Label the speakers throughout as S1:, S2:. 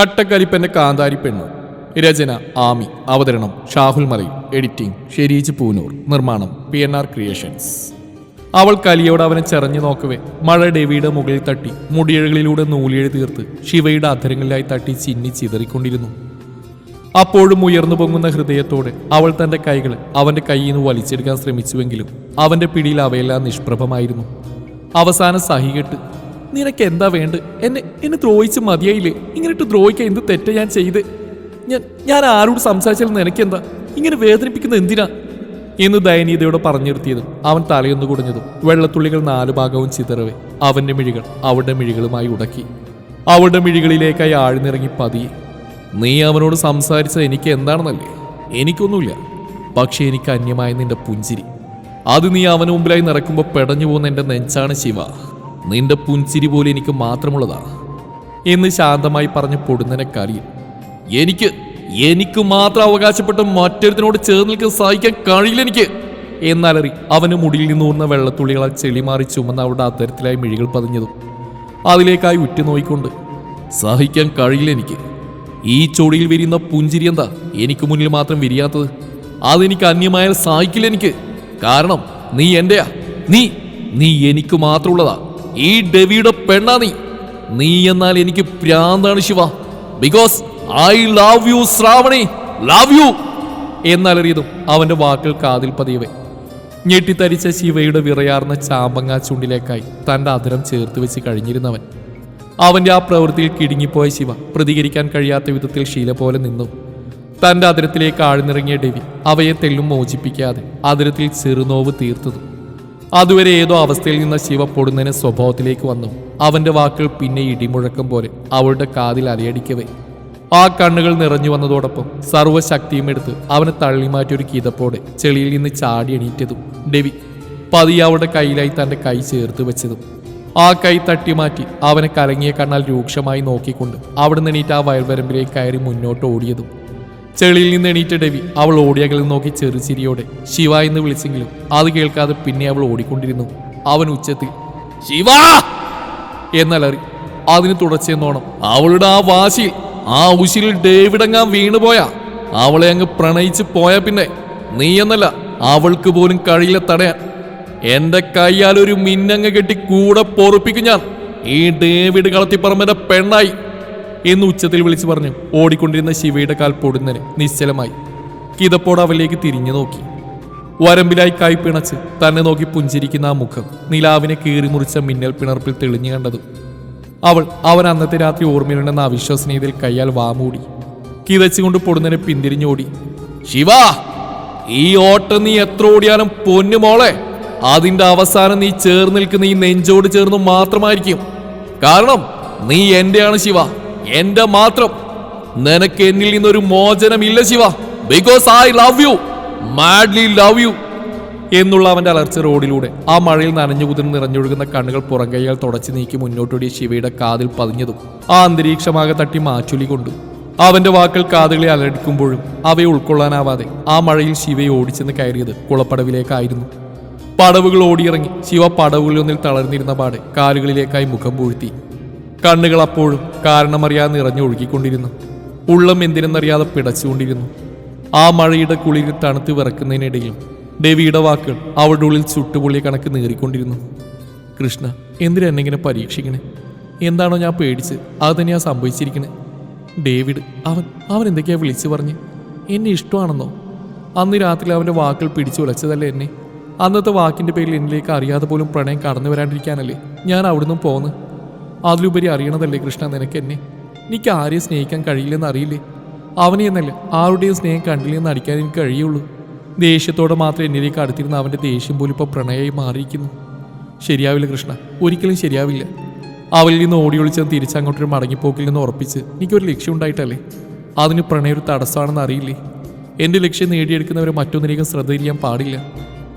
S1: കട്ടക്കരിപ്പന്റെ കാന്താരി പെണ്ണ്. രചന ആമി. അവതരണം ഷാഹുൽ മലയിൽ. എഡിറ്റിംഗ് ഷെരീജ് പൂനൂർ. നിർമ്മാണം പി എൻ ആർ ക്രിയേഷൻസ്. അവൾ കലിയോട് അവനെ ചെറഞ്ഞു നോക്കവേ. മഴ ഡെവിയുടെ മുകളിൽ തട്ടി മുടിയഴകളിലൂടെ നൂലിഴി തീർത്ത് ശിവയുടെ അധരങ്ങളിലായി തട്ടി ചിന്നി ചിതറിക്കൊണ്ടിരുന്നു. അപ്പോഴും ഉയർന്നു പൊങ്ങുന്ന ഹൃദയത്തോടെ അവൾ തന്റെ കൈകൾ അവന്റെ കയ്യിൽ നിന്ന് വലിച്ചെടുക്കാൻ ശ്രമിച്ചുവെങ്കിലും അവന്റെ പിടിയിൽ അവയെല്ലാം നിഷ്പ്രഭമായിരുന്നു. അവസാനം സഹികെട്ട് നിനക്ക് എന്താ വേണ്ട? എന്നെ എന്നെ ദ്രോഹിച്ച് മതിയായില്ലേ? ഇങ്ങനെട്ട് ദ്രോഹിക്കാൻ എന്ത് തെറ്റ ഞാൻ ചെയ്ത്? ഞാൻ ഞാൻ ആരോട് സംസാരിച്ചാലും നിനക്കെന്താ? ഇങ്ങനെ വേദനിപ്പിക്കുന്ന എന്തിനാ? എന്ന് ദയനീയതയോടെ പറഞ്ഞു നിർത്തിയതും അവൻ തലയൊന്നു കുടഞ്ഞതും വെള്ളത്തുള്ളികൾ നാലു ഭാഗവും ചിതറവേ. അവന്റെ മിഴികൾ അവളുടെ മിഴികളുമായി ഉടക്കി. അവളുടെ മിഴികളിലേക്കായി ആഴ്ന്നിറങ്ങി പതിയെ. നീ അവനോട് സംസാരിച്ചത് എനിക്ക് എന്താണെന്നല്ലേ എനിക്കൊന്നുമില്ല. പക്ഷേ എനിക്ക് അന്യമായ നിന്റെ പുഞ്ചിരി. അത് നീ അവന് മുമ്പിലായി നിറക്കുമ്പോൾ പെടഞ്ഞു പോകുന്ന എന്റെ നെഞ്ചാണ് ശിവ. നിന്റെ പുഞ്ചിരി പോലെ എനിക്ക് മാത്രമുള്ളതാ എന്ന് ശാന്തമായി പറഞ്ഞ പൊടുന്നനെ കലിയിൽ എനിക്ക് എനിക്ക് മാത്രം അവകാശപ്പെട്ട് മറ്റൊരുത്തിനോട് ചേർന്ന് നിൽക്കാൻ സഹായിക്കാൻ കഴിയില്ല എനിക്ക്. എന്നലറി അവന് മുടിയിൽ നിന്ന് ഊർന്ന വെള്ളത്തുള്ളികളാൽ ചെളിമാറി ചുമന്ന അവിടെ അത്തരത്തിലായി മിഴികൾ പതിഞ്ഞതും അതിലേക്കായി ഉറ്റുനോയിക്കൊണ്ട് സഹിക്കാൻ കഴിയില്ല എനിക്ക്. ഈ ചൊടിയിൽ വിരിയുന്ന പുഞ്ചിരി എന്താ? എനിക്ക് മുന്നിൽ മാത്രം വിരിയാത്തത്? അതെനിക്ക് അന്യമായാൽ സഹിക്കില്ല എനിക്ക്. കാരണം നീ എന്റെയാ. നീ നീ എനിക്ക് മാത്രമുള്ളതാ. ഈ ഡെവിയുടെ പെണ്ണാ നീ. നീ എന്നാൽ എനിക്ക് പ്രാന്താണ് Shiva. Because I love you Shravani. Love you എന്നലറിയതും അവന്റെ വാക്കുകൾ കാതിൽ പതിയവേ. ഞെട്ടിത്തരിച്ച ശിവയുടെ വിറയാർന്ന ചാമ്പങ്ങാ ചുണ്ടിലേക്കായി തന്റെ അധരം ചേർത്ത് വെച്ച് കഴിഞ്ഞിരുന്നവൻ. അവന്റെ ആ പ്രവൃത്തിയിൽ കിടുങ്ങിപ്പോയ ശിവ പ്രതികരിക്കാൻ കഴിയാത്ത വിധത്തിൽ ശീല പോലെ നിന്നു. തന്റെ അതിരത്തിലേക്ക് ആഴ്ന്നിറങ്ങിയ ഡെവി അവയെ തെല്ലും മോചിപ്പിക്കാതെ അതിരത്തിൽ ചെറുനോവ് തീർത്തതും. അതുവരെ ഏതോ അവസ്ഥയിൽ നിന്ന് ശിവ പൊടുന്നതിന് സ്വഭാവത്തിലേക്ക് വന്നു. അവന്റെ വാക്കുകൾ പിന്നെ ഇടിമുഴക്കം പോലെ അവളുടെ കാതിൽ അലയടിക്കവേ. ആ കണ്ണുകൾ നിറഞ്ഞു വന്നതോടൊപ്പം സർവശക്തിയും എടുത്ത് അവനെ തള്ളിമാറ്റിയൊരു കിതപ്പോടെ ചെളിയിൽ നിന്ന് ചാടി എണീറ്റതും. ഡെവി പതിയെ അവളുടെ കയ്യിലായി തന്റെ കൈ ചേർത്ത് വെച്ചതും. ആ കൈ തട്ടി മാറ്റി അവനെ കലങ്ങിയ കണ്ണാൽ രൂക്ഷമായി നോക്കിക്കൊണ്ട് അവിടെ നിന്നീറ്റ് ആ വയൽവരമ്പിലേക്ക് കയറി മുന്നോട്ട് ഓടിയതും. ചെളിയിൽ നിന്ന് എണീറ്റ ഡെവി അവൾ ഓടിയകളിൽ നോക്കി ചെറുചിരിയോടെ ശിവ എന്ന് വിളിച്ചെങ്കിലും അത് കേൾക്കാതെ പിന്നെ അവൾ ഓടിക്കൊണ്ടിരുന്നു. അവൻ ഉച്ചത്തിൽ ശിവ! എന്നലറി. അതിന് തുടച്ചെന്നോണം അവളുടെ ആ വാശിയിൽ ആ ഉശിരിൽ ഡേവിഡങ്ങാൻ വീണുപോയാ. അവളെ അങ്ങ് പ്രണയിച്ച് പോയ പിന്നെ. നീ എന്നല്ല അവൾക്ക് പോലും കഴിയില്ല തടയാൻ. എന്റെ കൈയാൽ ഒരു മിന്നങ്ങ് കെട്ടി കൂടെ പൊറുപ്പിക്കും ഞാൻ. ഈ ഡേവിഡ് കളത്തിപ്പറമ്പന്റെ പെണ്ണായി. എന്ന് ഉച്ചത്തിൽ വിളിച്ചു പറഞ്ഞു. ഓടിക്കൊണ്ടിരുന്ന ശിവയുടെ കാൽ പൊടുന്നന് നിശ്ചലമായി. കിതപ്പോട് അവലേക്ക് തിരിഞ്ഞു നോക്കി. വരമ്പിലായി കായ് പിണച്ച് തന്നെ നോക്കി പുഞ്ചിരിക്കുന്ന ആ മുഖം നിലാവിനെ കീറി മുറിച്ച മിന്നൽ പിണർപ്പിൽ തെളിഞ്ഞു കണ്ടതും. അവൾ അവൻ അന്നത്തെ രാത്രി ഓർമ്മയിലുണ്ടെന്ന അവിശ്വസനീയതയിൽ കൈയാൽ വാമൂടി കിതച്ചുകൊണ്ട് പൊടുന്നനെ പിന്തിരിഞ്ഞോടി. ശിവ ഈ ഓട്ടം നീ എത്ര ഓടിയാലും പൊന്നു മോളെ. അതിന്റെ അവസാനം നീ ചേർന്ന് നിൽക്കുന്ന ഈ നെഞ്ചോട് ചേർന്ന് മാത്രമായിരിക്കും. കാരണം നീ എന്റെയാണ് ശിവ. എന്റെ മാത്രം. നിനക്ക് എന്നിൽ നിന്നൊരു മോചനം ഇല്ല Shiva. Because I love you madly love you എന്നുള്ള അവന്റെ അലർച്ച റോഡിലൂടെ. ആ മഴയിൽ നനഞ്ഞു കുതിർന്ന് നിറഞ്ഞൊഴുകുന്ന കണ്ണുകൾ പുറംകൈയാൽ തുടച്ചു നീക്കി മുന്നോട്ടോടിയ ശിവയുടെ കാതിൽ പതിഞ്ഞതും ആ അന്തരീക്ഷമാകെ തട്ടി മാച്ചുലി കൊണ്ടു. അവന്റെ വാക്കൾ കാതുകളെ അലടിക്കുമ്പോഴും അവയെ ഉൾക്കൊള്ളാനാവാതെ ആ മഴയിൽ ശിവയെ ഓടിച്ചെന്ന് കയറിയത് കുളപ്പടവിലേക്കായിരുന്നു. പടവുകൾ ഓടിയിറങ്ങി. ശിവ പടവുകളിലൊന്നിൽ തളർന്നിരുന്ന പാടെ കാലുകളിലേക്കായി മുഖം പൂഴ്ത്തി. കണ്ണുകൾ അപ്പോഴും കാരണമറിയാതെ നിറഞ്ഞൊഴുകിക്കൊണ്ടിരുന്നു ഉള്ളം എന്തിനെന്നറിയാതെ പിടച്ചുകൊണ്ടിരുന്നു. ആ മഴയുടെ കുളിരിൽ തണുത്ത് വിറക്കുന്നതിനിടയിൽ ദേവിയുടെ വാക്കുകൾ അവളുടെ ഉള്ളിൽ ചുട്ടുപൊള്ളിയ കണക്ക് നീറിക്കൊണ്ടിരുന്നു. കൃഷ്ണ എന്തിനാ എന്നെങ്ങനെ പരീക്ഷിക്കണേ? എന്താണോ ഞാൻ പേടിച്ച് അത് തന്നെയാ സംഭവിച്ചിരിക്കണേ. ഡേവിഡ് അവൻ അവൻ എന്തൊക്കെയാ വിളിച്ചു പറഞ്ഞ്? എന്നെ ഇഷ്ടമാണെന്നോ? അന്ന് രാത്രി അവന്റെ വാക്കുകൾ പിടിച്ചു ഉലച്ചതല്ലേ എന്നെ? അന്നത്തെ വാക്കിന്റെ പേരിൽ എന്നിലേക്ക് അറിയാതെ പോലും പ്രണയം കടന്നു വരാണ്ടിരിക്കാനല്ലേ ഞാൻ അവിടുന്ന് പോന്ന്? അതിലുപരി അറിയണതല്ലേ കൃഷ്ണ നിനക്ക് എന്നെ എനിക്ക് ആരെയും സ്നേഹിക്കാൻ കഴിയില്ലെന്ന് അറിയില്ലേ? അവനെ എന്നല്ല ആരുടെയും സ്നേഹം കണ്ടില്ലെന്ന് അടിക്കാൻ എനിക്ക് കഴിയുള്ളൂ. ദേഷ്യത്തോടെ മാത്രം എന്നിലേക്ക് അടുത്തിരുന്ന അവന്റെ ദേഷ്യം പോലും ഇപ്പോൾ പ്രണയമായി മാറിയിരിക്കുന്നു. ശരിയാവില്ല കൃഷ്ണ ഒരിക്കലും ശരിയാവില്ല. അവളിൽ നിന്ന് ഓടി ഒളിച്ച് തിരിച്ചങ്ങോട്ടൊരു മടങ്ങിപ്പോക്കിൽ നിന്ന് ഉറപ്പിച്ച് എനിക്കൊരു ലക്ഷ്യം ഉണ്ടായിട്ടല്ലേ? അതിന് പ്രണയം ഒരു തടസ്സമാണെന്ന് അറിയില്ലേ? എന്റെ ലക്ഷ്യം നേടിയെടുക്കുന്നവരെ മറ്റൊന്നിനേക്കും ശ്രദ്ധ തിരിയാൻ പാടില്ല.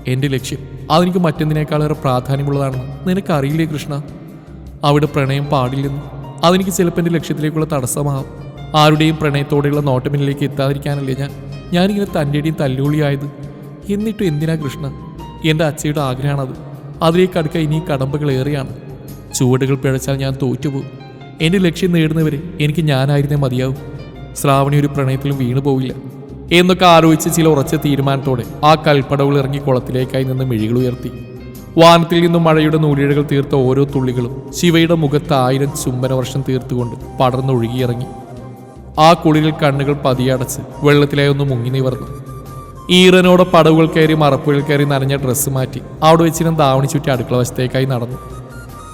S1: എന്റെ ലക്ഷ്യം അതെനിക്ക് മറ്റൊന്നിനേക്കാളേറെ പ്രാധാന്യമുള്ളതാണെന്ന് നിനക്കറിയില്ലേ കൃഷ്ണ? അവിടെ പ്രണയം പാടില്ലെന്ന് അതെനിക്ക് ചിലപ്പോൾ എന്റെ ലക്ഷ്യത്തിലേക്കുള്ള തടസ്സമാകും ആരുടെയും പ്രണയത്തോടെയുള്ള നോട്ടമിനിലേക്ക് എത്താതിരിക്കാനല്ലേ ഞാൻ? ഞാനിങ്ങനെ തന്റെയും തല്ലുകൊളിയായത് എന്നിട്ടും എന്തിനാ കൃഷ്ണ? എന്റെ അച്ഛയുടെ ആഗ്രഹമാണത് അതിലേക്ക് അടുക്ക ഇനി കടമ്പകൾ ഏറെയാണ്. ചുവടുകൾ പിഴച്ചാൽ ഞാൻ തോറ്റുപോകും. എന്റെ ലക്ഷ്യം നേടുന്നവരെ എനിക്ക് ഞാനായിരുന്നേ മതിയാവും. ശ്രാവണി ഒരു പ്രണയത്തിലും വീണു പോവില്ല. എന്നൊക്കെ ആലോചിച്ച് ചില ഉറച്ച തീരുമാനത്തോടെ ആ കൽപ്പടവുകൾ ഇറങ്ങി കുളത്തിലേക്കായി നിന്ന് മിഴികൾ ഉയർത്തി. വാനത്തിൽ നിന്നും മഴയുടെ നൂലിഴകൾ തീർത്ത ഓരോ തുള്ളികളും ശിവയുടെ മുഖത്ത് ആയിരം ചുംബന വർഷം തീർത്തുകൊണ്ട് പടർന്നൊഴുകിയിറങ്ങി ആ കുളിരിൽ കണ്ണുകൾ പതിയടച്ച് വെള്ളത്തിലായി ഒന്ന് മുങ്ങി നിവർന്നു. ഈറനോടെ പടവുകൾ കയറി മറപ്പുകൾ കയറി നനഞ്ഞ ഡ്രസ്സ് മാറ്റി അവിടെ വെച്ചിരുന്ന ദാവണി ചുറ്റി അടുക്കള വശത്തേക്കായി നടന്നു.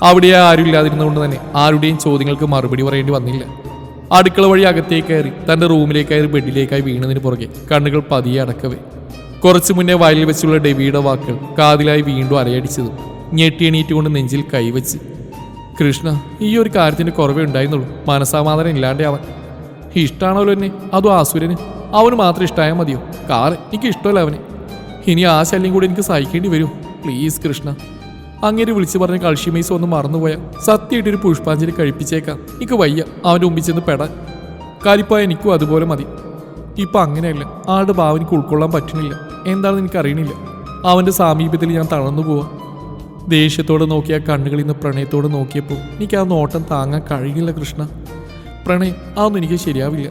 S1: അവിടെ ആരും ഇല്ലാതിരുന്നുകൊണ്ട് തന്നെ ആരുടെയും ചോദ്യങ്ങൾക്ക് മറുപടി പറയേണ്ടി വന്നില്ല. അടുക്കള വഴി അകത്തേക്ക് കയറി തന്റെ റൂമിലേക്ക് കയറി ബെഡിലേക്കായി വീണതിന് പുറകെ കണ്ണുകൾ പതിയെ അടക്കവേ കുറച്ചു മുന്നേ വയലിൽ വെച്ചുള്ള ഡെവിയുടെ വാക്കുകൾ കാതിലായി വീണ്ടും അരയടിച്ചതും ഞെട്ടി എണീറ്റുകൊണ്ട് നെഞ്ചിൽ കൈവച്ച്. കൃഷ്ണ ഈ ഒരു കാര്യത്തിന്റെ കുറവേ ഉണ്ടായിരുന്നുള്ളൂ. മനസ്സമാധാനം ഇല്ലാണ്ടേ അവൻ. ഇഷ്ടമാണല്ലോ എന്നെ. അതും ആസുരന് അവന് മാത്രം ഇഷ്ടമായാൽ മതിയോ? കാറ് എനിക്ക് ഇഷ്ടമല്ല അവന്. ഇനി ആ ശല്യം കൂടി എനിക്ക് സഹിക്കേണ്ടി വരും. പ്ലീസ് കൃഷ്ണ. അങ്ങനെ വിളിച്ചു പറഞ്ഞ കൾഷിമൈസ് ഒന്ന് മറന്നുപോയാൽ സത്യമായിട്ടൊരു പുഷ്പാഞ്ജലി കഴിപ്പിച്ചേക്കാം. എനിക്ക് വയ്യ. അവന്റെ മുമ്പിൽ പെടാൻ. കാലിപ്പോയ എനിക്കും അതുപോലെ മതി. ഇപ്പൊ അങ്ങനെയല്ല. ആളുടെ ഭാവം എനിക്ക് ഉൾക്കൊള്ളാൻ പറ്റുന്നില്ല. എന്താണെന്ന് എനിക്ക് അറിയണില്ല അവന്റെ സാമീപ്യത്തിൽ ഞാൻ തളർന്നു പോവാ. ദേഷ്യത്തോടെ നോക്കിയ കണ്ണുകളിൽ നിന്ന് പ്രണയത്തോടെ നോക്കിയപ്പോൾ എനിക്ക് ആ നോട്ടം താങ്ങാൻ കഴിയില്ല കൃഷ്ണ. പ്രണയം അതൊന്നും എനിക്ക് ശരിയാവില്ല.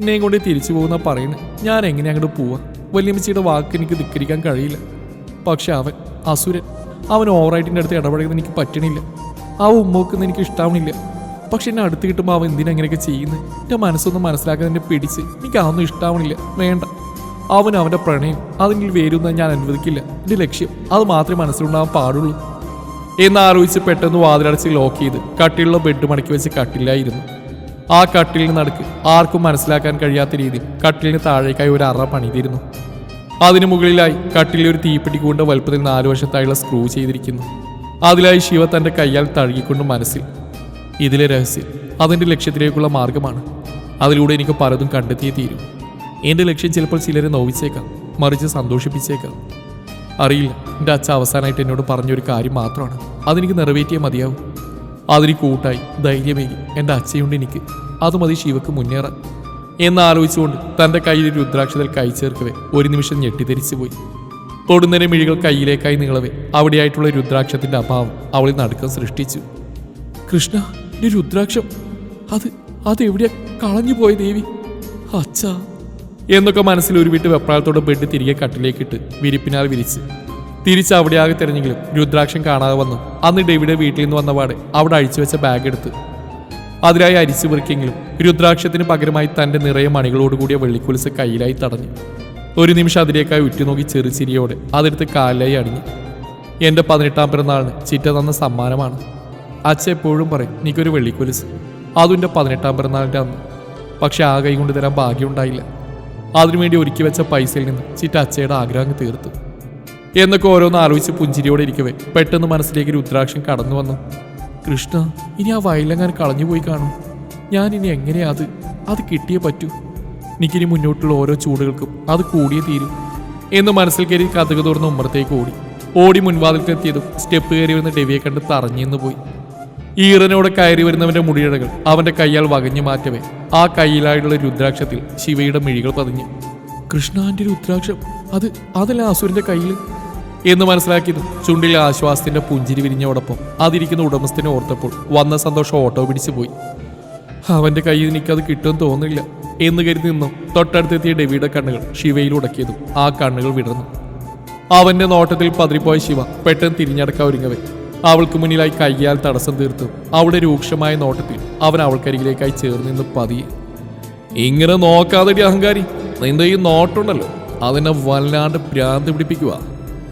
S1: എന്നെയും കൊണ്ട് തിരിച്ചു പോകുന്ന പറയുന്നത് ഞാൻ എങ്ങനെ അങ്ങോട്ട് പോവാ? വല്യമ്മച്ചിയുടെ വാക്ക് എനിക്ക് ധിക്കരിക്കാൻ കഴിയില്ല. പക്ഷെ അവൻ അസുരൻ. അവൻ ഓവറായിട്ടിന്റെ അടുത്ത് ഇടപഴകുന്ന എനിക്ക് പറ്റണില്ല. ആ ഉമ്മോക്കുന്ന എനിക്ക് ഇഷ്ടാവണില്ല. പക്ഷെ എന്നെ അടുത്ത് കിട്ടുമ്പോൾ അവൻ എന്തിനാ ഇങ്ങനെയൊക്കെ ചെയ്യുന്നത് എന്റെ മനസ്സൊന്നും മനസ്സിലാക്കാൻ എന്നെ പിടിച്ച്. എനിക്ക് അതൊന്നും ഇഷ്ടാവണില്ല. വേണ്ട. അവൻ അവന്റെ പ്രണയം. അതിൽ വേരൊന്നും ഞാൻ അനുവദിക്കില്ല. എന്റെ ലക്ഷ്യം. അത് മാത്രമേ മനസ്സിലുണ്ടാകാൻ പാടുള്ളൂ. എന്നാലോചിച്ച് പെട്ടെന്ന് വാതിലടച്ച് ലോക്ക് ചെയ്ത് കട്ടിലുള്ള ബെഡ് മടക്കി വെച്ച് കട്ടിലായിരുന്നു ആ കട്ടിലിന് നടുക്ക് ആർക്കും മനസ്സിലാക്കാൻ കഴിയാത്ത രീതിയിൽ കട്ടിലിന് താഴേക്കായി ഒരു അറ പണിതിരുന്നു. അതിനു മുകളിലായി കട്ടിലിൽ ഒരു തീപ്പെട്ടി കൊണ്ട് വലുപ്പത്തിൽ നാലു വശത്തായുള്ള സ്ക്രൂ ചെയ്തിരിക്കുന്നു. അതിലായി ശിവ തന്റെ കയ്യാൽ തഴുകിക്കൊണ്ട് മനസ്സിൽ ഇതിലെ രഹസ്യം അതിന്റെ ലക്ഷ്യത്തിലേക്കുള്ള മാർഗമാണ്. അതിലൂടെ എനിക്ക് പലതും കണ്ടെത്തിയേ തീരും. എന്റെ ലക്ഷ്യം ചിലപ്പോൾ ചിലരെ നോവിച്ചേക്കാം മറിച്ച് സന്തോഷിപ്പിച്ചേക്കാം. അറിയില്ല എന്റെ അച്ഛ അവസാനമായിട്ട് എന്നോട് പറഞ്ഞൊരു കാര്യം മാത്രമാണ്. അതെനിക്ക് നിറവേറ്റിയേ മതിയാവും. അതിന് കൂട്ടായി ധൈര്യമേകി എന്റെ അച്ഛയുണ്ട് എനിക്ക്. അത് മതി ശിവക്ക് മുന്നേറാൻ. എന്നാലോചിച്ചുകൊണ്ട് തന്റെ കയ്യിൽ രുദ്രാക്ഷതൽ കൈ ചേർക്കവേ ഒരു നിമിഷം ഞെട്ടിത്തെരിച്ചു പോയി. തൊടുന്നതിനെ മിഴികൾ കയ്യിലേക്കായി നീളവേ അവിടെയായിട്ടുള്ള രുദ്രാക്ഷത്തിന്റെ അഭാവം അവളിൽ നടുക്കം സൃഷ്ടിച്ചു. കൃഷ്ണ ഈ രുദ്രാക്ഷം അത് അതെവിടെയാ കളഞ്ഞു പോയ ദേവി? അച്ഛാ. എന്നൊക്കെ മനസ്സിൽ ഒരു വിട്ട് വെപ്രാളത്തോടെ ബെഡ് തിരികെ കട്ടിലേക്കിട്ട് വിരിപ്പിനാൽ വിരിച്ച്. തിരിച്ച് അവിടെ ആകെ തിരഞ്ഞെങ്കിലും രുദ്രാക്ഷം കാണാതെ വന്നു. അന്ന് ഡേവിഡ് വീട്ടിൽ നിന്ന് വന്ന പാടെ അവിടെ അഴിച്ചു വെച്ച ബാഗ് എടുത്ത് അതിലായി അരിച്ചു പെറുക്കിയെങ്കിലും രുദ്രാക്ഷത്തിന് പകരമായി തന്റെ നിറയെ മണികളോടുകൂടിയ വെള്ളിക്കുലിസ് കയ്യിലായി തടഞ്ഞു. ഒരു നിമിഷം അതിലേക്കായി ഉറ്റുനോക്കി ചെറുചിരിയോടെ അതെടുത്ത് കാലിലായി അടിഞ്ഞു. എന്റെ പതിനെട്ടാം പിറന്നാളിന് ചിറ്റ തന്ന സമ്മാനമാണ്. അച്ഛ എപ്പോഴും പറയും എനിക്കൊരു വെള്ളിക്കൊലിസ് അതും എന്റെ പതിനെട്ടാം പിറന്നാളിന്റെ അന്ന്. പക്ഷെ ആ കൈ കൊണ്ട് തരാൻ ഭാഗ്യമുണ്ടായില്ല. അതിനുവേണ്ടി ഒരുക്കി വെച്ച പൈസയിൽ നിന്ന് ചിറ്റ അച്ഛയുടെ ആഗ്രഹം തീർത്തു. എന്നൊക്കെ ഓരോന്ന് ആലോചിച്ച് പുഞ്ചിരിയോടെ ഇരിക്കവേ. പെട്ടെന്ന് മനസ്സിലേക്ക് രുദ്രാക്ഷം കടന്നു വന്നു. കൃഷ്ണ ഇനി ആ വയലങ്ങാൻ കളഞ്ഞുപോയി കാണും. ഞാൻ ഇനി എങ്ങനെയാ അത്? അത് കിട്ടിയേ പറ്റൂ. എനിക്കിനി മുന്നോട്ടുള്ള ഓരോ ചൂടുകൾക്കും അത് കൂടിയേ തീരും. എന്ന് മനസ്സിൽ കയറി കഥക തുറന്ന് ഉമ്മറത്തേക്ക് ഓടി. ഓടി മുൻവാതിൽക്കെത്തിയതും സ്റ്റെപ്പ് കയറി വന്ന് ഡെവിയെ കണ്ട് തറഞ്ഞെന്ന് പോയി. ഈറനോടെ കയറി വരുന്നവന്റെ മുടിയഴകൾ അവന്റെ കൈയാൽ വകഞ്ഞു മാറ്റവേ. ആ കയ്യിലായിട്ടുള്ള രുദ്രാക്ഷത്തിൽ ശിവയുടെ മിഴികൾ പതിഞ്ഞു. കൃഷ്ണാന്റെ രുദ്രാക്ഷം അത് അതല്ല അസുരന്റെ കയ്യിൽ? എന്ന് മനസ്സിലാക്കിയത് ചുണ്ടിലെ ആശ്വാസത്തിന്റെ പുഞ്ചിരി വിരിഞ്ഞോടൊപ്പം അതിരിക്കുന്ന ഉടമസ്ഥനെ ഓർത്തപ്പോൾ വന്ന സന്തോഷം ഓട്ടോ പിടിച്ചു പോയി. അവന്റെ കയ്യിൽ എനിക്കത് കിട്ടുമെന്ന് തോന്നില്ല എന്ന് കരുതി നിന്നും. തൊട്ടടുത്തെത്തിയ ഡെവിയുടെ കണ്ണുകൾ ശിവയിൽ ഉടക്കിയതും ആ കണ്ണുകൾ വിടർന്നു. അവന്റെ നോട്ടത്തിൽ പതിരിപ്പോയ ശിവ പെട്ടെന്ന് തിരിഞ്ഞടക്കാൻ ഒരുങ്ങവേ. അവൾക്ക് മുന്നിലായി കയ്യാൽ തടസ്സം തീർത്തു. അവളുടെ രൂക്ഷമായ നോട്ടത്തിൽ അവൻ അവൾക്കരികിലേക്കായി ചേർന്ന് നിന്ന് പതിയെ. ഇങ്ങനെ നോക്കാതെ അഹങ്കാരി നിന്റെ ഈ നോട്ടുണ്ടല്ലോ അതിനെ വല്ലാണ്ട് ഭ്രാന്ത് പിടിപ്പിക്കുക.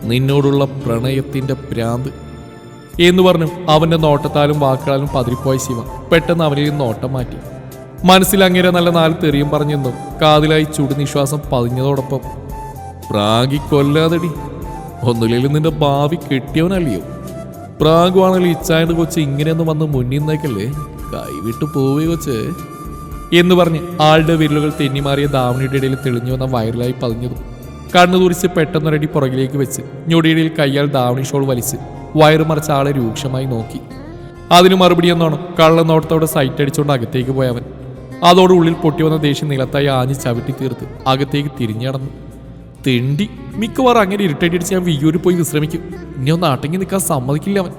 S1: നിന്നോടുള്ള പ്രണയത്തിന്റെ ഭ്രാന്ത് എന്ന് പറഞ്ഞു അവന്റെ നോട്ടത്താലും വാക്കുകളാലും പതിരിപ്പോയ ശിവ പെട്ടെന്ന് അവനിൽ നോട്ടം മാറ്റി. മനസ്സിൽ അങ്ങനെ നല്ല നാല് തെറിയും പറഞ്ഞെന്നും കാതിലായി ചുടുനിശ്വാസം പതിഞ്ഞതോടൊപ്പം പ്രാഗി കൊല്ലാതടി ഒന്നുമില്ലെങ്കിലും നിന്റെ ഭാവി കെട്ടിയവനല്ലയോ? പ്രാഗുവാണെങ്കിൽ ഇച്ചായുടെ കൊച്ച് ഇങ്ങനെയൊന്നും വന്ന് മുന്നിൽ നിന്നേക്കല്ലേ? കൈവിട്ട് പോവേ കൊച്ച്. എന്ന് പറഞ്ഞ് ആളുടെ വിരലുകൾ തെന്നിമാറിയ ദാവണിയുടെ ഇടയിൽ തെളിഞ്ഞു വന്ന വയറിലായി പതിഞ്ഞതും. കണ്ണു തുറിച്ച് പെട്ടെന്നൊരടി പുറകിലേക്ക് വെച്ച് ഞൊടിയിടയിൽ കയ്യാൽ ദാവണി ഷോൾ വലിച്ച് വയറ് മറിച്ച ആളെ രൂക്ഷമായി നോക്കി. അതിന് മറുപടി എന്നോണം കള്ളനോട്ടത്തോടെ സൈറ്റ് അടിച്ചുകൊണ്ട് അകത്തേക്ക് പോയവൻ. അതോടെ ഉള്ളിൽ പൊട്ടി വന്ന ദേഷ്യം നിലത്തായി ആഞ്ഞ് ചവിട്ടി തീർത്ത് അകത്തേക്ക് തിരിഞ്ഞടന്നു തെണ്ടി. മിക്കവാറും അങ്ങനെ ഇരിട്ടടി അടിച്ച് ഞാൻ വിയ്യൂരിൽ പോയി വിശ്രമിക്കും. ഇനി ഒന്ന് അടങ്ങി നിൽക്കാൻ സമ്മതിക്കില്ല അവൻ.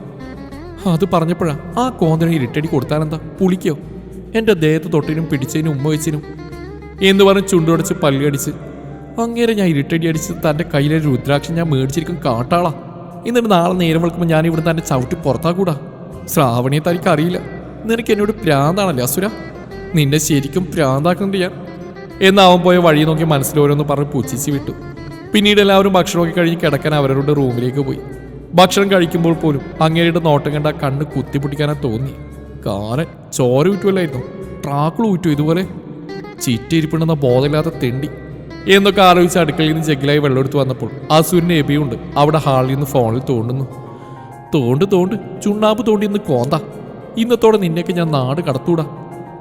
S1: അത് പറഞ്ഞപ്പോഴാ ആ കോന്തനെ ഇരിട്ടടി കൊടുത്താനെന്താ പുളിക്കോ? എന്റെ ദേഹത്ത് തൊട്ടിനും പിടിച്ചതിനും ഉമ്മ വെച്ചിനും എന്ന് പറഞ്ഞ് ചുണ്ടുടച്ച് പല്ലടിച്ച് അങ്ങേരെ ഞാൻ ഇരിട്ടടി അടിച്ച് തന്റെ കയ്യിലെ രുദ്രാക്ഷം ഞാൻ മേടിച്ചിരിക്കും കാട്ടാളാ. എന്നിട്ട് നാളെ നേരം വിളിക്കുമ്പോൾ ഞാൻ ഇവിടെ തന്നെ ചവിട്ടി പുറത്താക്കൂടാ. ശ്രാവണിയെ തനിക്ക് അറിയില്ല നിനക്ക് എന്നോട് പ്രാന്താണല്ലേ അസുര? നിന്നെ ശരിക്കും പ്രാന്താക്കുന്നുണ്ട് ഞാൻ. എന്നാവൻ പോയ വഴി നോക്കി മനസ്സിലോരോന്ന് പറഞ്ഞ് പുച്ഛിച്ച് വിട്ടു. പിന്നീട് എല്ലാവരും ഭക്ഷണമൊക്കെ കഴിഞ്ഞ് കിടക്കാൻ അവരവരുടെ റൂമിലേക്ക് പോയി. ഭക്ഷണം കഴിക്കുമ്പോൾ പോലും അങ്ങേരുടെ നോട്ടം കണ്ട കണ്ണ് കുത്തിപ്പൊട്ടിക്കാനാ തോന്നി. കാരൻ ചോര ഊറ്റുമല്ലായിരുന്നു ട്രാക്കിൾ ഊറ്റു ഇതുപോലെ. ചിറ്റിരിപ്പുണ്ടെന്ന ബോധമില്ലാത്ത തെണ്ടി. എന്നൊക്കെ ആലോചിച്ച് അടുക്കളയിൽ നിന്ന് ജഗ്ഗിലായി വെള്ളം എടുത്ത് വന്നപ്പോൾ സൂര്യൻ എബിയുണ്ട്. അവിടെ ഹാളിൽ നിന്ന് ഫോണിൽ തോണ്ടുന്നു. തോണ്ട് തോണ്ട് ചുണ്ണാമ്പ് തോണ്ടി ഇന്ന് കോന്ത. ഇന്നത്തോടെ നിന്നെയൊക്കെ ഞാൻ നാട് കടത്തൂടാ.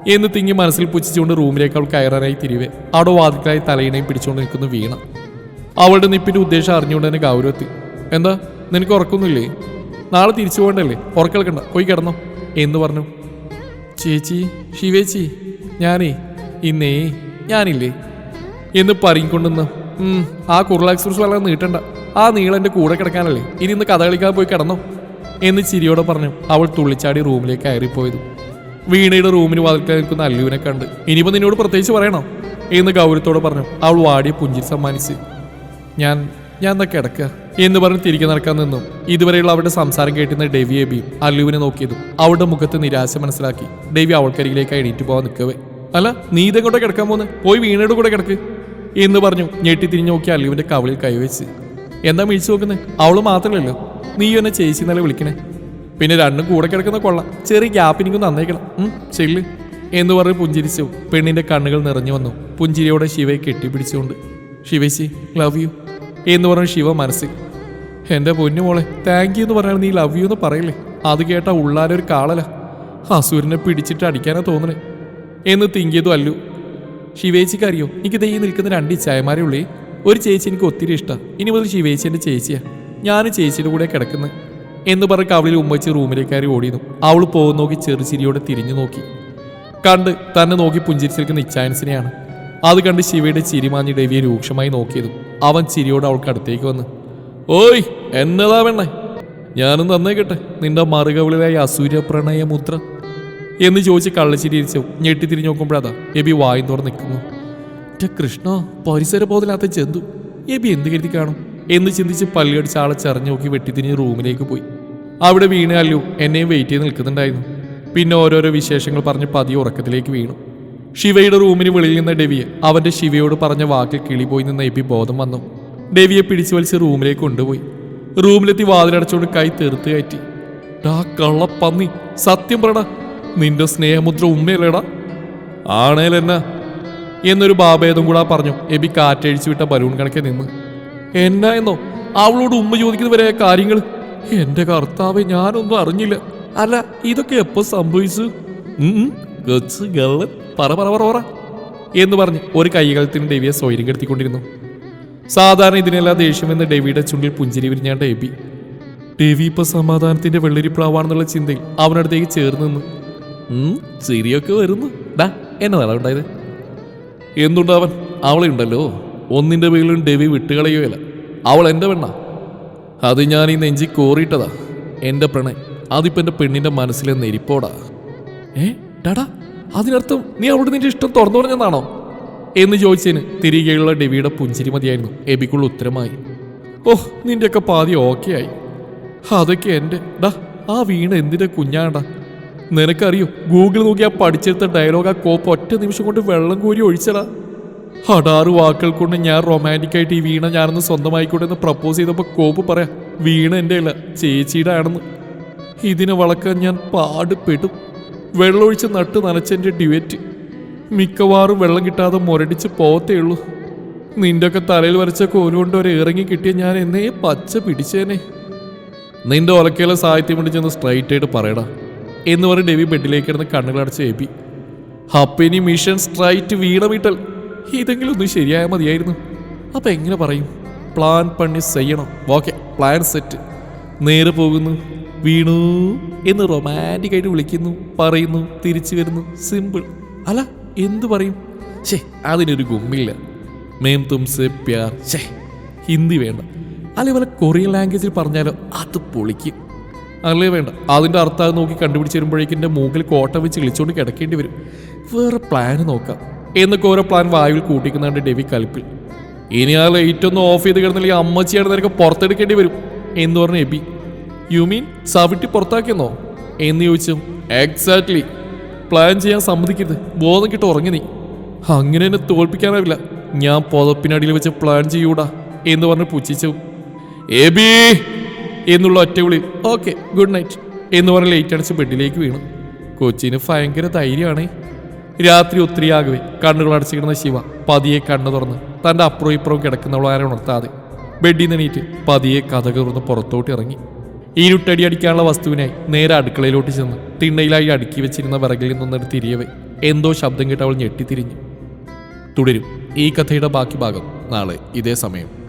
S1: എന്ന് തിങ്ങി മനസ്സിൽ പുച്ഛിച്ചുകൊണ്ട് റൂമിലേക്ക് അവൾ കയറാനായി തിരിവേ. അവിടെ വാതിലായി തലയിണയും പിടിച്ചുകൊണ്ട് നിൽക്കുന്നു വീണ. അവളുടെ നിപ്പിന്റെ ഉദ്ദേശം അറിഞ്ഞുകൊണ്ട് തന്നെ ഗൗരവത്തി. എന്താ? നിനക്ക് ഉറക്കൊന്നുമില്ലേ? നാളെ തിരിച്ചു പോകണ്ടല്ലേ? ഉറക്കെടുക്കണ്ട. പോയി കിടന്നോ. എന്ന് പറഞ്ഞു. ചേച്ചി ശിവേച്ചി ഞാനേ ഇന്നേ ഞാനില്ലേ? എന്ന് പറഞ്ഞുകൊണ്ടെന്ന് ആ കുർള എക്സ്പ്രസ് വളരെ നീട്ടണ്ട. ആ നീളം എന്റെ കൂടെ കിടക്കാനല്ലേ. ഇനി ഇന്ന് കഥ കളിക്കാൻ പോയി കിടന്നോ. എന്ന് ചിരിയോടെ പറഞ്ഞു. അവൾ തുള്ളിച്ചാടി റൂമിലേക്ക് കയറിപ്പോയത്. വീണയുടെ റൂമിന് വാതിൽക്കാൻ നിൽക്കുന്ന അല്ലുവിനെ കണ്ട്. ഇനിയിപ്പോൾ നിന്നോട് പ്രത്യേകിച്ച് പറയണോ? എന്ന് ഗൗരവത്തോടെ പറഞ്ഞു. അവൾ വാടിയ പുഞ്ചിരി സമ്മാനിച്ച്. ഞാൻ ഞാൻ എന്താ കിടക്കുക എന്ന് പറഞ്ഞ് തിരികെ നടക്കാൻ നിന്നും. ഇതുവരെയുള്ള അവരുടെ സംസാരം കേട്ടിരുന്ന ഡെവി എബിയും അല്ലുവിനെ നോക്കിയതും അവളുടെ മുഖത്ത് നിരാശ മനസ്സിലാക്കി. ഡെവി അവൾക്കരികിലേക്ക് എണീറ്റ് പോകാൻ നിൽക്കവേ. അല്ല നീ കൂടെ കിടക്കാൻ പോകുന്നത് പോയി വീണയുടെ കൂടെ കിടക്ക്. എന്ന് പറഞ്ഞു ഞെട്ടി തിരിഞ്ഞു നോക്കി അല്ലുവിന്റെ കവളിൽ കൈവച്ച് എന്താ മിഴിച്ചു നോക്കുന്നത് അവൾ മാത്രമല്ലല്ലോ നീ എന്നെ ചേച്ചി നല്ല വിളിക്കണേ? പിന്നെ രണ്ടും കൂടെ കിടക്കുന്ന കൊള്ള. ചെറിയ ഗ്യാപ്പിനിക്കും നന്നേക്കണം ചെല്ല്. എന്ന് പറഞ്ഞ് പുഞ്ചിരിച്ചു. പെണ്ണിന്റെ കണ്ണുകൾ നിറഞ്ഞു വന്നു. പുഞ്ചിരിയോടെ ശിവയെ കെട്ടിപ്പിടിച്ചുകൊണ്ട്. ശിവേശി ലവ് യു എന്ന് പറഞ്ഞു ശിവ മനസ്സിൽ എന്റെ പൊന്നു മോളെ താങ്ക് യു എന്ന് പറഞ്ഞാൽ നീ ലവ് യു എന്ന് പറയില്ലേ? അത് കേട്ട ഉള്ളാലൊരു കാളല. അസൂരിനെ പിടിച്ചിട്ട് അടിക്കാനാ തോന്നണേ. എന്ന് തിങ്കിയതും അല്ലു. ശിവേച്ചിക്ക് അറിയോ? എനിക്ക് ദൈ നിൽക്കുന്ന രണ്ട് ചായമാരെ ഉള്ളേ. ഒരു ചേച്ചി എനിക്ക് ഒത്തിരി ഇഷ്ടം. ഇനി മുതൽ ശിവേച്ചി എന്റെ ചേച്ചിയാ. ഞാൻ ചേച്ചിയുടെ കൂടെ കിടക്കുന്നത് എന്ന് പറഞ്ഞ് കവളിൽ ഉമ്മച്ച് റൂമിലേക്ക് കയറി ഓടിയിരുന്നു. അവൾ പോകുന്ന നോക്കി ചെറു ചിരിയോടെ തിരിഞ്ഞു നോക്കി. കണ്ട് തന്നെ നോക്കി പുഞ്ചിരിച്ചിരിക്കുന്ന ഇച്ചായൻസിനെയാണ് അത് കണ്ട് ശിവയുടെ ചിരിമാഞ്ഞി ഡെവിയെ രൂക്ഷമായി നോക്കിയതും. അവൻ ചിരിയോട് അവൾക്ക് അടുത്തേക്ക് വന്ന് ഓയ് എന്നതാ വേണേ ഞാനും തന്നേക്കട്ടെ നിന്റെ മറുകവിളിലായ അസൂര്യ പ്രണയമുദ്ര എന്ന് ചോദിച്ച് കള്ളച്ചിരിച്ചു ഞെട്ടി തിരിഞ്ഞു നോക്കുമ്പോഴതാ എബി വായും തുറന്ന് നിൽക്കുന്നു. "ന്റെ കൃഷ്ണ പരിസര ബോധമില്ലാത്ത ജന്തു. എബി എന്ത് കരുതി കാണും? എന്ന് ചിന്തിച്ച് പല്ലുകടിച്ച് ആളെ ചെറിഞ്ഞു നോക്കി വെട്ടിത്തിരിഞ്ഞ് റൂമിലേക്ക് പോയി. അവിടെ വീണ അല്ലു എന്നെയും വെയിറ്റ് ചെയ്ത് നിൽക്കുന്നുണ്ടായിരുന്നു. പിന്നെ ഓരോരോ വിശേഷങ്ങൾ പറഞ്ഞ് പതി ഉറക്കത്തിലേക്ക് വീണു. ശിവയുടെ റൂമിന് വെളിയിൽ നിന്ന ഡെവിയെ അവന്റെ ശിവയോട് പറഞ്ഞ വാക്കിൽ കിളിപോയി നിന്ന് എബി ബോധം വന്നു. ഡെവിയെ പിടിച്ചു വലിച്ച് റൂമിലേക്ക് കൊണ്ടുപോയി. റൂമിലെത്തി വാതിലടച്ചുകൊണ്ട് കൈ തെറുത്ത് കയറ്റി. ഡാ കള്ളപ്പന്നി സത്യം പറടാ നിന്റെ സ്നേഹമുദ്ര ഉമ്മയല്ലേടാ? ആണേലെന്നാ എന്നൊരു ബാബേദം കൂടാ പറഞ്ഞു എബി കാറ്റഴിച്ചു വിട്ട ബലൂൺ കണക്കെ നിന്ന്. എന്നാ എന്നോ? അവളോട് ഉമ്മ ചോദിക്കുന്നവരെ കാര്യങ്ങൾ എന്റെ കർത്താവ് ഞാനൊന്നും അറിഞ്ഞില്ല. അല്ല ഇതൊക്കെ എപ്പോ സംഭവിച്ചു? ഗള്ളൻ. പറ പറ പറ പറ എന്ന് പറഞ്ഞ് ഒരു കൈകലത്തിന് ഡെവിയെ സ്വൈര്യം കെടുത്തിക്കൊണ്ടിരുന്നു. സാധാരണ ഇതിനെല്ലാം ദേഷ്യമെന്ന് ഡെവിയുടെ ചുണ്ടിൽ പുഞ്ചിരി വിരിഞ്ഞാണ് എബി ഡെവി ഇപ്പൊ സമാധാനത്തിന്റെ വെള്ളരിപ്രാവാണെന്നുള്ള ചിന്തയിൽ അവനടുത്തേക്ക് ചേർന്ന് നിന്നു. ചിരിയൊക്കെ വരുന്നു. ഡാ എന്നതാണ് ഉണ്ടായത്? എന്തുണ്ടവൻ അവളെ ഉണ്ടല്ലോ. ഒന്നിന്റെ പേരിലും ഡെവി വിട്ടുകളയുകയല്ല. അവൾ എന്റെ പെണ്ണ. അത് ഞാൻ ഈ നെഞ്ചി കോറിയിട്ടതാ. എന്റെ പ്രണയം. അതിപ്പോ എന്റെ പെണ്ണിന്റെ മനസ്സിലെ നെരിപ്പോടാ. ഏ ഡാടാ അതിനർത്ഥം നീ അവളോട് നിന്റെ ഇഷ്ടം തുറന്നു പറഞ്ഞതാണോ? എന്ന് ചോദിച്ചതിന് തിരികെയുള്ള ഡെവിയുടെ പുഞ്ചിരി മതിയായിരുന്നു. എബിക്കുള്ള ഉത്തരമായി. ഓഹ് നിന്റെയൊക്കെ പാതി ഓക്കെ ആയി അതൊക്കെ എന്റെ. ഡാ ആ വീണ എന്തിന്റെ കുഞ്ഞാണ്ടാ നിനക്കറിയോ ഗൂഗിൾ നോക്കി ആ പഠിച്ചെടുത്ത ഡയലോഗ് ആ കോപ്പ് ഒറ്റ നിമിഷം കൊണ്ട് വെള്ളം കോരി ഒഴിച്ചടാ. ഹടാറ് വാക്കുകൾ കൊണ്ട് ഞാൻ റൊമാന്റിക്കായിട്ട് ഈ വീണ ഞാനൊന്ന് സ്വന്തമായിക്കോട്ടെ എന്ന് പ്രപ്പോസ് ചെയ്തപ്പോൾ കോപ്പ് പറയാം വീണ എന്റെ അല്ല ചേച്ചിയുടെ ആണെന്ന്. ഇതിനെ വളക്കാൻ ഞാൻ പാടുപെടും. വെള്ളമൊഴിച്ച് നട്ട് നനച്ചെന്റെ ഡ്യുവറ്റ്. മിക്കവാറും വെള്ളം കിട്ടാതെ മുരടിച്ച് പോത്തേ ഉള്ളൂ. നിന്റെയൊക്കെ തലയിൽ വരച്ച കോലുകൊണ്ട് ഒരു ഇറങ്ങി കിട്ടിയ ഞാൻ എന്നേ പച്ച പിടിച്ചേനെ. നിന്റെ ഒലക്കയിലെ സാഹിത്യം കൊണ്ട് ചെന്ന് സ്ട്രൈറ്റ് ആയിട്ട് പറയടാ. എന്ന് പറഞ്ഞ് ഡെവി ബെഡിലേക്ക് കിടന്ന് കണ്ണുകളടച്ച് ഏപ്പി. ഹപ്പിനി മിഷൻ സ്ട്രൈറ്റ് വീണ വീട്ടൽ. ഇതെങ്കിലും ഒന്ന് ശരിയായാൽ മതിയായിരുന്നു. അപ്പൊ എങ്ങനെ പറയും? പ്ലാൻ പണി ചെയ്യണം. ഓക്കെ പ്ലാൻ സെറ്റ് നേരെ പോകുന്നു. വീണു എന്ന് റൊമാന്റിക് ആയിട്ട് വിളിക്കുന്നു പറയുന്നു തിരിച്ചു വരുന്നു സിമ്പിൾ അല്ല എന്തു പറയും? ഷേ അതിനൊരു ഗുമ്മില്ല. മേം തുംസെ പ്യാർ. ഷേ ഹിന്ദി വേണ്ട. അതേപോലെ കൊറിയൻ ലാംഗ്വേജിൽ പറഞ്ഞാലോ അത് പൊളിക്കും. അല്ലേ വേണ്ട. അതിന്റെ അർത്ഥം നോക്കി കണ്ടുപിടിച്ച് വരുമ്പോഴേക്കും എന്റെ മൂക്കിൽ കോട്ട വെച്ച് കിളിച്ചുകൊണ്ട് കിടക്കേണ്ടി വരും. വേറെ പ്ലാൻ നോക്കാം. എന്നൊക്കെ ഓരോ പ്ലാൻ വായുവിൽ കൂട്ടിക്കുന്നുണ്ട് ഡെവി കലിപ്പിൽ ഇനി ആ ലൈറ്റ് ഒന്ന് ഓഫ് ചെയ്ത് കിടന്നില്ലെങ്കിൽ അമ്മച്ചിയാണ് നിനക്ക് പുറത്തെടുക്കേണ്ടി വരും എന്ന് പറഞ്ഞ എബി. You mean സവിട്ടി പുറത്താക്കിയെന്നോ? എന്ന് ചോദിച്ചു എക്സാക്ട്ലി പ്ലാൻ ചെയ്യാൻ സമ്മതിക്കരുത്. ബോധം കിട്ട് ഉറങ്ങി നീ. അങ്ങനെ എന്നെ തോൽപ്പിക്കാനാവില്ല. ഞാൻ പുതപ്പിനടിയിൽ വെച്ച് പ്ലാൻ ചെയ്യൂടാ എന്ന് പറഞ്ഞ് പുച്ഛിച്ചു എബി എന്നുള്ള ഒറ്റ വിളി ഓക്കെ ഗുഡ് നൈറ്റ് എന്ന് പറഞ്ഞ് ലേറ്റ് അടിച്ച് ബെഡിലേക്ക് വീണു. കൊച്ചിന് ഭയങ്കര ധൈര്യമാണേ. രാത്രി ഒത്തിരി ആകെ കണ്ണുകൾ അടച്ചിരുന്ന ശിവ പതിയെ കണ്ണു തുറന്ന് തന്റെ അപ്പുറവും ഇപ്പുറവും കിടക്കുന്നവളാരെ ഉണർത്താതെ ബെഡിൽ നിന്നീറ്റ് പതിയെ കഥ കയറുന്ന പുറത്തോട്ട് ഇറങ്ങി. ഇരുട്ടടി അടിക്കാനുള്ള വസ്തുവിനായി നേരെ അടുക്കളയിലോട്ട് ചെന്ന് തിണ്ണയിലായി അടുക്കി വെച്ചിരുന്ന വിറകിൽ നിന്നൊരു തിരിയവേ. എന്തോ ശബ്ദം കേട്ട് അവൾ ഞെട്ടിത്തിരിഞ്ഞു. തുടരും. ഈ കഥയുടെ ബാക്കി ഭാഗം നാളെ ഇതേ സമയം.